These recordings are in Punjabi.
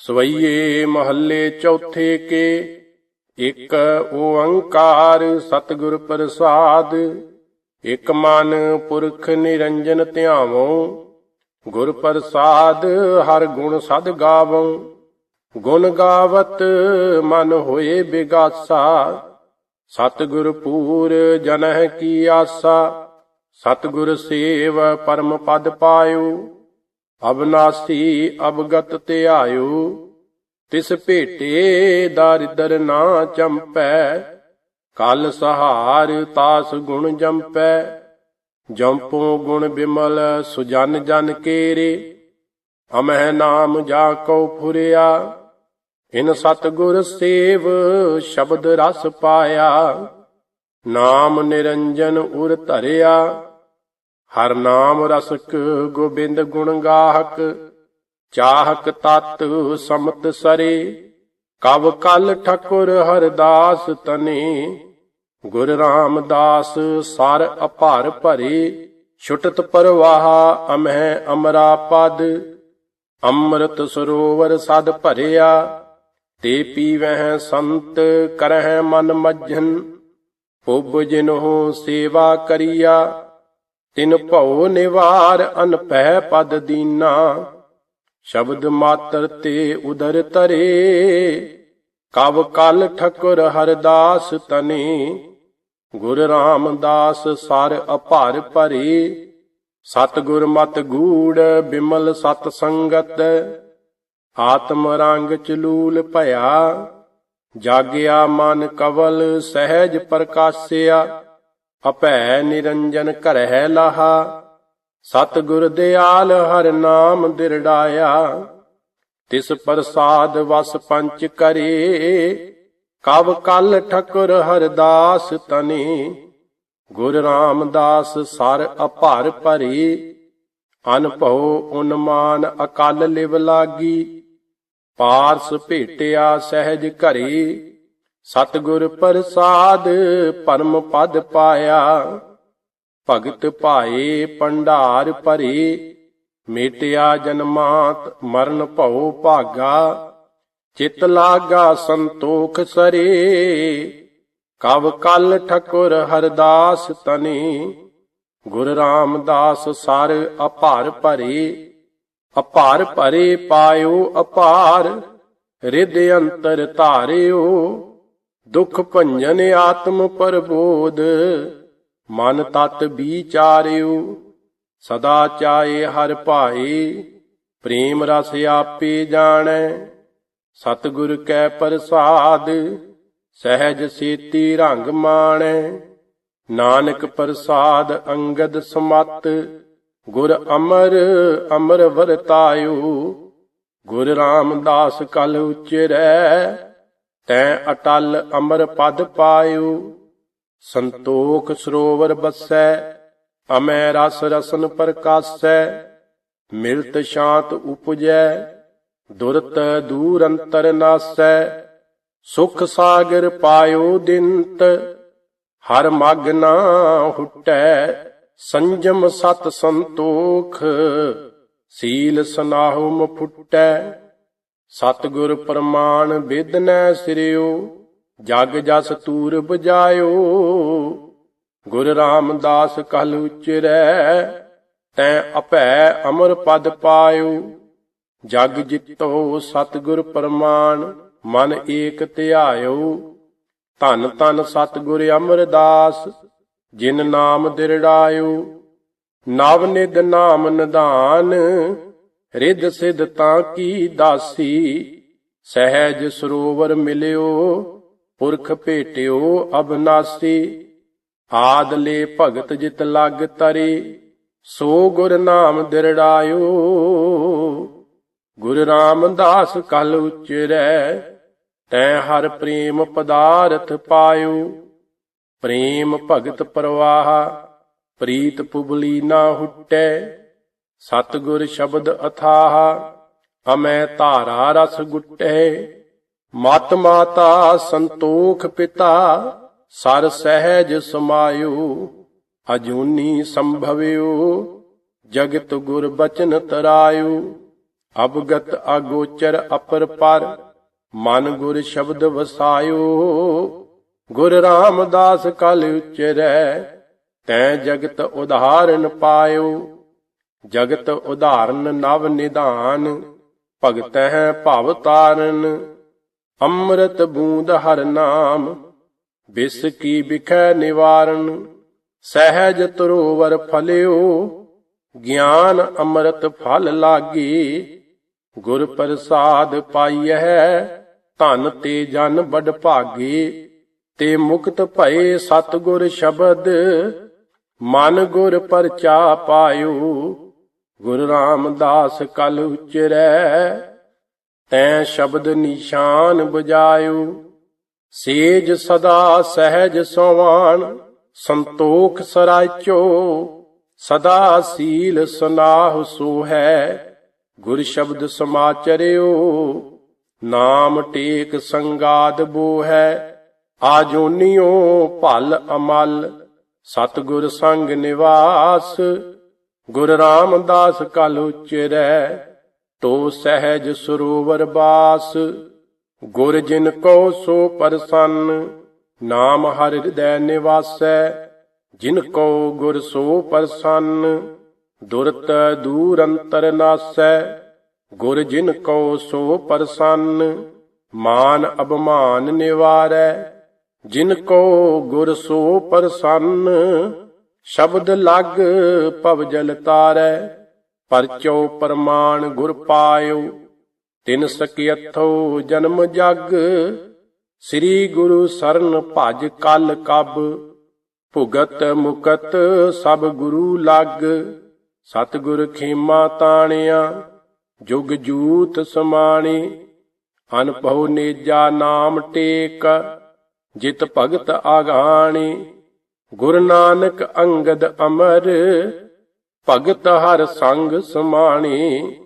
ਸਵਈਏ ਮਹੱਲੇ ਚੌਥੇ ਕੇ, ਇੱਕ ਓੰਕਾਰ ਸਤਿਗੁਰ ਪ੍ਰਸਾਦ, ਇੱਕ ਮਨ ਪੁਰਖ ਨਿਰੰਜਨ ਧਿਆਵੋ, ਗੁਰ ਪ੍ਰਸਾਦ ਹਰ ਗੁਣ ਸਦ ਗਾਵੋ, ਗੁਣ ਗਾਵਤ ਮਨ ਹੋਏ ਬਿਗਾਸਾ, ਸਤਿਗੁਰ ਪੂਰ ਜਨਹਿ ਕੀ ਆਸਾ, ਸਤਿਗੁਰ ਸੇਵ ਪਰਮ ਪਦ ਪਾਇਓ। ਅਬਨਾਸੀ ਅਬਗਤ ਧਿਆਇਓ, ਤਿਸ ਭੇਟੇ ਦਾਰਿਦਰ ਨਾ ਚੰਪੈ, ਕਲ ਸਹਾਰ ਤਾਸ ਗੁਣ ਜੰਪੈ, ਜੰਪੋ ਗੁਣ ਬਿਮਲ ਸੁਜਨ ਜਨ ਕੇਰੇ, ਅਮਹਿ ਨਾਮ ਜਾ ਕਉ ਫੁਰਿਆ, ਇਨ ਸਤਗੁਰ ਸੇਵ ਸ਼ਬਦ ਰਸ ਪਾਇਆ, ਨਾਮ ਨਿਰੰਜਨ ਉਰ ਧਰਿਆ ਹਰ ਨਾਮ ਰਸਕ ਗੋਬਿੰਦ ਗੁਣ ਗਾਹਕ, ਚਾਹਕ ਤਤ ਸਮਤ ਸਰੇ, ਕਵ ਕਲ ਠਕੁਰ ਹਰਦਾਸ ਤਨੇ, ਗੁਰ ਰਾਮਦਾਸ ਸਰ ਅਭਰ ਭਰੇ, ਛੁਟਤ ਪਰਵਾਹਾ ਅਮਹਿ ਅਮਰਾ ਪਦ, ਅੰਮ੍ਰਿਤ ਸਰੋਵਰ ਸਦ ਭਰਿਆ, ਤੇ ਪੀਵਹਿ ਸੰਤ ਕਰਹਿ ਮਨ ਮੱਝਨ ਉਬ ਜਿਨਹੁ ਸੇਵਾ ਕਰੀਆ। ਤਿਨ ਭਉ ਨਿਵਾਰ ਅਨਪਹਿ ਪਦ ਦੀਨਾ, ਸ਼ਬਦ ਮਾਤਰ ਤੇ ਉਦਰ ਤਰੇ ਕਵ ਕਲ ਠਕੁਰ ਹਰਦਾਸ ਤਨੇ, ਗੁਰ ਰਾਮਦਾਸ ਸਰ ਅਭਰ ਭਰੇ ਸਤਿਗੁਰ ਮਤ ਗੂੜ ਬਿਮਲ ਸਤ ਸੰਗਤ, ਆਤਮ ਰੰਗ ਚਲੂਲ ਭਇਆ। ਜਾਗਿਆ ਮਨ ਕਵਲ ਸਹਿਜ ਪ੍ਰਕਾਸ਼ਿਆ ਅਪੈ ਨਿਰੰਜਨ ਘਰਹਿ ਲਾਹਾ। ਸਤਿਗੁਰ ਦਿਆਲ ਹਰ ਨਾਮ ਦਿਰੜਾਇਆ। ਤਿਸ ਪ੍ਰਸਾਦ ਵਸ ਪੰਚ ਕਰੇ। ਕਵ ਕਲ ਠਕੁਰ ਹਰਦਾਸ ਤਨੇ। ਗੁਰ ਰਾਮਦਾਸ ਸਰ ਅਭਰ ਭਰੀ। ਅਨਭਉ ਉਨਮਾਨ ਅਕਲ ਲਿਵ ਲਾਗੀ। ਪਾਰਸ ਭੇਟਿਆ ਸਹਿਜ ਘਰੇ। ਸਤਿਗੁਰ ਪ੍ਰਸਾਦ ਪਰਮ ਪਦ ਪਾਇਆ। ਭਗਤ ਭਾਏ ਪੰਡਾਰ ਭਰੇ, ਮੇਟਿਆ ਜਨਮਾਤ ਮਰਨ ਭਉ ਭਾਗਾ। ਚਿਤ ਲਾਗਾ ਸੰਤੋਖ ਸਰੇ, ਕਵ ਕਲ ਠਕੁਰ ਹਰਦਾਸ ਤਨੇ। ਗੁਰ ਰਾਮਦਾਸ ਸਰ ਅਪਾਰ ਭਰੇ ਅਪਾਰ ਭਰੇ ਪਾਇਓ ਅਪਾਰ। ਰਿਦ ਅੰਤਰ ਧਾਰਿਓ ਦੁਖ ਭੰਜਨ ਆਤਮ ਪਰਬੋਧ, ਮਨ ਤਤ ਵਿਚਾਰਿਓ ਸਦਾ ਚਾਏ ਹਰ ਭਾਏ, ਪ੍ਰੇਮ ਰਸ ਆਪੇ ਜਾਣੈ, ਸਤਿਗੁਰ ਕੈ ਪ੍ਰਸਾਦ, ਸਹਿਜ ਸੇਤੀ ਰੰਗ ਮਾਣੈ। ਨਾਨਕ ਪ੍ਰਸਾਦ ਅੰਗਦ ਸਮਤ, ਗੁਰ ਅਮਰ ਅਮਰ ਵਰਤਾਇਓ ਗੁਰ ਰਾਮਦਾਸ ਕਲ ਉਚਰੈ ਤੈ ਅਟਲ ਅਮਰ ਪਦ ਪਾਇਓ, ਸੰਤੋਖ ਸਰੋਵਰ ਬਸੈ, ਅਮੈ ਰਸ ਰਸਨ ਪ੍ਰਕਾਸੈ, ਮਿਲਤ ਸ਼ਾਂਤ ਉਪਜੈ, ਦੁਰਤ ਦੂਰ ਅੰਤਰ ਨਾਸੈ, ਸੁਖ ਸਾਗਰ ਪਾਇਓ ਦਿੰਤ, ਹਰ ਮਗ ਨਾ ਹੁਟੈ, ਸੰਜਮ ਸਤ ਸੰਤੋਖ, ਸੀਲ ਸਨਾਹੁ ਮਫੁਟੈ ਸਤਿਗੁਰ ਪ੍ਰਮਾਣ ਵਿਦਨੈ ਸਿਰਿਓ, ਜਗ ਜਸ ਤੂਰ ਬਜਾਇਓ ਗੁਰ ਰਾਮਦਾਸ ਕਲ ਉਚਰੈ, ਤੈ ਅਭੈ ਅਮਰ ਪਦ ਪਾਇਓ। ਜਗ ਜਿਤੋ ਸਤਿਗੁਰ ਪ੍ਰਮਾਣ, ਮਨ ਏਕ ਧਿਆਇਓ। ਧਨ ਧਨ ਸਤਿਗੁਰ ਅਮਰਦਾਸ, ਜਿਨ ਨਾਮ ਦਿਰੜਾਇਓ। ਨਵ ਨਿਦ ਨਾਮ ਨਿਧਾਨ ਰਿੱਧ ਸਿਧ ਤਾਂ ਕੀ ਦਾਸੀ? ਸਹਿਜ ਸਰੋਵਰ ਮਿਲਿਓ, ਪੁਰਖ ਭੇਟਿਓ ਅਬਨਾਸੀ ਆਦਲੇ ਭਗਤ ਜਿਤ ਲਗ ਤਰੇ, ਸੋ ਗੁਰ ਨਾਮ ਦਿਰੜਾਇਓ। ਗੁਰ ਰਾਮਦਾਸ ਕਲ ਉਚਰੈ, ਤੈ ਹਰ ਪ੍ਰੇਮ ਪਦਾਰਥ ਪਾਇਓ। ਪ੍ਰੇਮ ਭਗਤ ਪ੍ਰਵਾਹ, ਪ੍ਰੀਤ ਪੁਬਲੀ ਨਾ ਹੁਟੈ ਸਤਿਗੁਰ ਸ਼ਬਦ ਅਥਾਹ, ਅਮੈ ਧਾਰਾ ਰਸ ਗੁਟੈ। ਮਤ ਮਾਤਾ ਸੰਤੋਖ ਪਿਤਾ, ਸਰ ਸਹਿਜ ਸਮਾਇਓ, ਅਜੂਨੀ ਸੰਭਵਿਓ, ਜਗਤ ਗੁਰ ਬਚਨ ਤਰਾਇਓ। ਅਬਗਤ ਅਗੋਚਰ ਅਪਰ ਪਰ, ਮਨ ਗੁਰ ਸ਼ਬਦ ਵਸਾਇਓ। ਗੁਰ ਰਾਮਦਾਸ ਕਲ ਉਚਰੈ, ਤੈ ਜਗਤ ਉਧਾਰਨ ਪਾਇਓ। ਜਗਤ ਉਧਾਰਨ ਨਵ ਨਿਧਾਨ, ਭਗਤੈ ਭਵ ਤਾਰਨ। ਅੰਮ੍ਰਿਤ ਬੂੰਦ ਹਰ ਨਾਮ, ਬਿਸ ਕੀ ਬਿਖੈ ਨਿਵਾਰਨ। ਸਹਿਜ ਤਰੋਵਰ ਫਲਿਓ, ਗਿਆਨ ਅੰਮ੍ਰਿਤ ਫਲ ਲਾਗੀ। ਗੁਰ ਪ੍ਰਸਾਦ ਪਾਈਐ, ਧਨ ਤੇ ਜਨ ਬੜ ਭਾਗੇ। ਤੇ ਮੁਕਤ ਭਏ ਸਤਗੁਰ ਸ਼ਬਦ, ਮਨ ਗੁਰ ਪਰਚਾ ਪਾਇਓ। ਗੁਰ ਰਾਮਦਾਸ ਕਲ ਉਚਰੈ, ਤੈ ਸ਼ਬਦ ਨਿਸ਼ਾਨ ਬਜਾਇਓ। ਸੇਜ ਸਦਾ ਸਹਿਜ ਸੋਵਾਨ, ਸੰਤੋਖ ਸਰਾਚੋ ਸਦਾ ਸੀਲ ਸੁਨਾਹ ਸੋ ਹੈ ਗੁਰ ਸ਼ਬਦ ਸਮਾਚਰਿਓ। ਨਾਮ ਟੇਕ ਸੰਗਾਦ ਬੋ ਹੈ ਆਜੋਨਿਓ ਭਲ ਅਮਲ। ਸਤਗੁਰ ਸੰਗ ਨਿਵਾਸ ਗੁਰ ਰਾਮਦਾਸ ਕਲ ਉਚਰੈ, ਤੋ ਸਹਿਜ ਸਰੋਵਰ ਬਾਸ। ਗੁਰ ਜਿਨ ਕੋ ਸੋ ਪਰਸੰਨ, ਨਾਮ ਹਰ ਹਿਰਦੈ ਨਿਵਾਸੈ। ਜਿਨ ਕੋ ਗੁਰ ਸੋ ਪਰਸੰਨ, ਦੁਰਤ ਦੂਰ ਅੰਤਰ ਨਾਸੈ। ਗੁਰ ਜਿਨ ਕੋ ਸੋ ਪਰਸੰਨ, ਮਾਨ ਅਭਮਾਨ ਨਿਵਾਰੈ। ਜਿਨ ਕੋ ਗੁਰ ਸੋ ਪਰਸੰਨ ਸ਼ਬਦ ਲਗ ਭਵ ਜਲ ਤਾਰੈ, ਪਰਚੋ ਪਰਮਾਨ ਗੁਰ ਪਾਇਓ। ਤਿਨ ਸਕੀਅਥੋ ਜਨਮ ਜਗ, ਸ੍ਰੀ ਗੁਰੂ ਸਰਨ ਭਜ ਕਲ ਕਬ। ਭੁਗਤ ਮੁਕਤ ਸਭ ਗੁਰੂ ਲਗ, ਸਤਿਗੁਰ ਖੇਮਾ ਤਾਣਿਆ, ਜੁਗ ਜੂਤ ਸਮਾਣੀ। ਅਨਭਉ ਨੇਜਾ ਨਾਮ ਟੇਕ, ਜਿਤ ਭਗਤ ਆਗਾਣੀ ਗੁਰ ਨਾਨਕ ਅੰਗਦ ਅਮਰ, ਭਗਤ ਹਰ ਸੰਗ ਸਮਾਣੀ।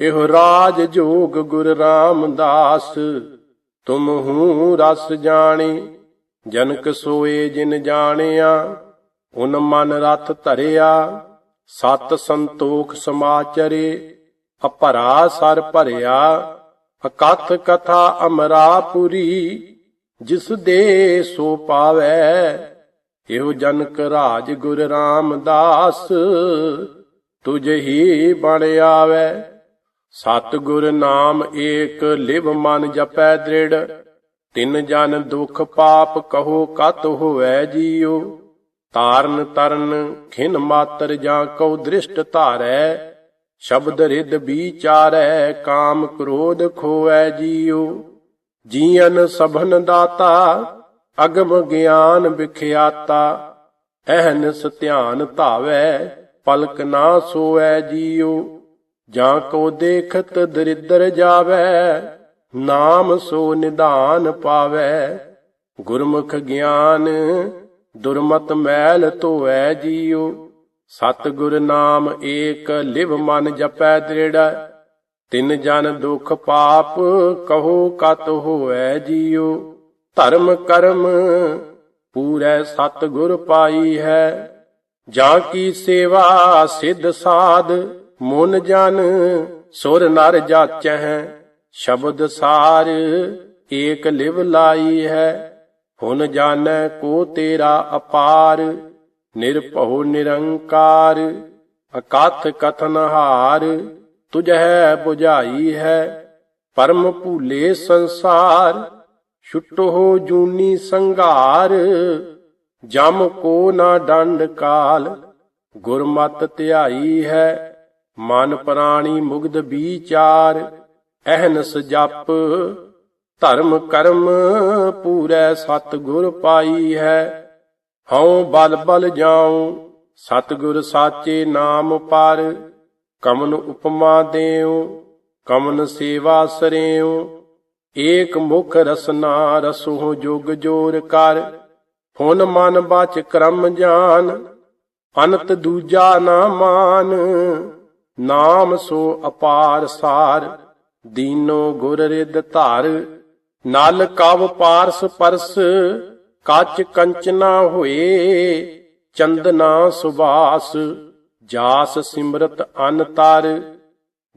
ਇਹੋ ਰਾਜ ਜੋਗ ਗੁਰ ਰਾਮਦਾਸ, ਤੁਮ ਹੂੰ ਰਸ ਜਾਣੀ। ਜਨਕ ਸੋਏ ਜਿਨ ਜਾਣਿਆ, ਉਨ ਮਨ ਰਥ ਧਰਿਆ। ਸਤ ਸੰਤੋਖ ਸਮਾਚਰੇ ਅਪਰਾ ਸਰ ਭਰਿਆ। ਅਕਥ ਕਥਾ ਅਮਰਾਪੁਰੀ ਜਿਸ ਦੇ ਸੋ ਪਾਵੈ ਇਹੋ ਜਨਕ ਰਾਜ ਗੁਰ ਰਾਮਦਾਸ, ਤੁਝ ਹੀ ਬਣ ਆਵੈ। ਸਤ ਗੁਰ ਨਾਮ ਏਕ ਲਿਵ ਮਨ ਜਪੈ ਦ੍ਰਿੜ, ਤਿੰਨ ਜਨ ਦੁਖ ਪਾਪ ਕਹੋ ਕਤ ਹੋਵੈ ਜੀਉ। ਤਾਰਨ ਤਰਨ ਖਿਨ ਮਾਤਰ ਜਾਂ ਕਉ ਦ੍ਰਿਸ਼ਟ ਧਾਰੈ, ਸ਼ਬਦ ਰਿਦ ਵਿਚਾਰੈ ਕਾਮ ਕ੍ਰੋਧ ਖੋਵੈ ਜੀਉ। ਜੀਵਨ ਸਭਨ ਦਾਤਾ ਅਗਮ ਗਿਆਨ ਵਿਖਿਆਤਾ ਅਹਨਸ ਧਿਆਨ ਧਾਵੈ, ਪਲਕ ਨਾ ਸੋਐ ਜੀਉ, ਜਾਂ ਕੋ ਦੇਖਤ ਦਰਿਦਰ ਜਾਵੈ, ਨਾਮ ਸੋ ਨਿਧਾਨ ਪਾਵੈ। ਗੁਰਮੁਖ ਗਿਆਨ, ਦੁਰਮਤ ਮੈਲ ਧੋਐ ਜੀਉ, ਸਤਿਗੁਰ ਨਾਮ ਏਕ ਲਿਵ ਮਨ ਜਪੈ ਦ੍ਰਿੜ, ਤਿਨ ਜਨ ਦੁਖ ਪਾਪ ਕਹੋ ਕਤ ਹੋਐ ਜੀਉ। ਧਰਮ ਕਰਮ ਪੂਰੈ ਸਤਿਗੁਰ ਪਾਈ ਹੈ। ਜਾਂ ਕੀ ਸੇਵਾ ਸਿੱਧ ਸਾਧ, ਮਨ ਜਨ ਸੁਰ ਨਰ ਜਾਚੈ ਸ਼ਬਦ ਸਾਰ ਏਕ ਲਿਵ ਲਾਈ ਹੈ। ਹੁਣ ਜਾਣੈ ਕੋ ਤੇਰਾ ਅਪਾਰ, ਨਿਰਭਉ ਨਿਰੰਕਾਰ। ਅਕਥ ਕਥਨ ਹਾਰ ਤੁਝੈ 부ਝਾਈ ਹੈ। ਪਰਮ ਭੂਲੇ ਸੰਸਾਰ ਛੁਟੋ ਜੂਨੀ ਸੰਘਾਰ, ਜਮ ਕੋ ਨਾ ਡੰਡ ਕਾਲ। ਗੁਰਮਤ ਧਿਆਈ ਹੈ, ਮਨ ਪ੍ਰਾਣੀ ਮੁਗਧ ਵਿਚਾਰ ਅਹਨਸ ਜਪ, ਧਰਮ ਕਰਮ ਪੂਰੈ ਸਤ ਗੁਰ ਪਾਈ ਹੈ। ਹਉ ਬਲ ਬਲ ਜਾਉ, ਸਤਿਗੁਰ ਸਾਚੇ ਨਾਮ ਪਰ। ਕਮਨ ਉਪਮਾ ਦੇਉ, ਕਮਨ ਸੇਵਾ ਸਰਿਉ। ਏਕ ਮੁਖ ਰਸਨਾ ਰਸੋ ਜੁਗ ਜੋਰ ਕਰ ਹੁਨ ਮਨ ਬਚ ਕਰਮ ਜਾਨ, ਅਨਤ ਦੂਜਾ ਨਾ ਮਾਨ, ਨਾਮ ਸੋ ਅਪਾਰ ਸਾਰ, ਦੀਨੋ ਗੁਰ ਰਿਦ ਧਾਰ, ਨਲ ਕਵ ਪਾਰਸ ਪਰਸ, ਕੱਚ ਕੰਚਨਾ ਹੋਏ, ਚੰਦਨਾ ਸੁਬਾਸ ਜਾਸ ਸਿਮਰਤ ਅਨ ਤਰ,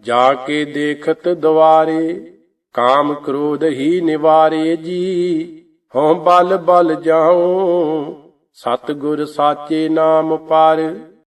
ਜਾ ਕੇ ਦੇਖਤ ਦੁਆਰੇ ਕਾਮ ਕ੍ਰੋਧ ਹੀ ਨਿਵਾਰੇ ਜੀ। ਹਉ ਬਲ ਬਲ ਜਾਉ। ਸਤ ਗੁਰ ਸਾਚੇ ਨਾਮ ਪਰ।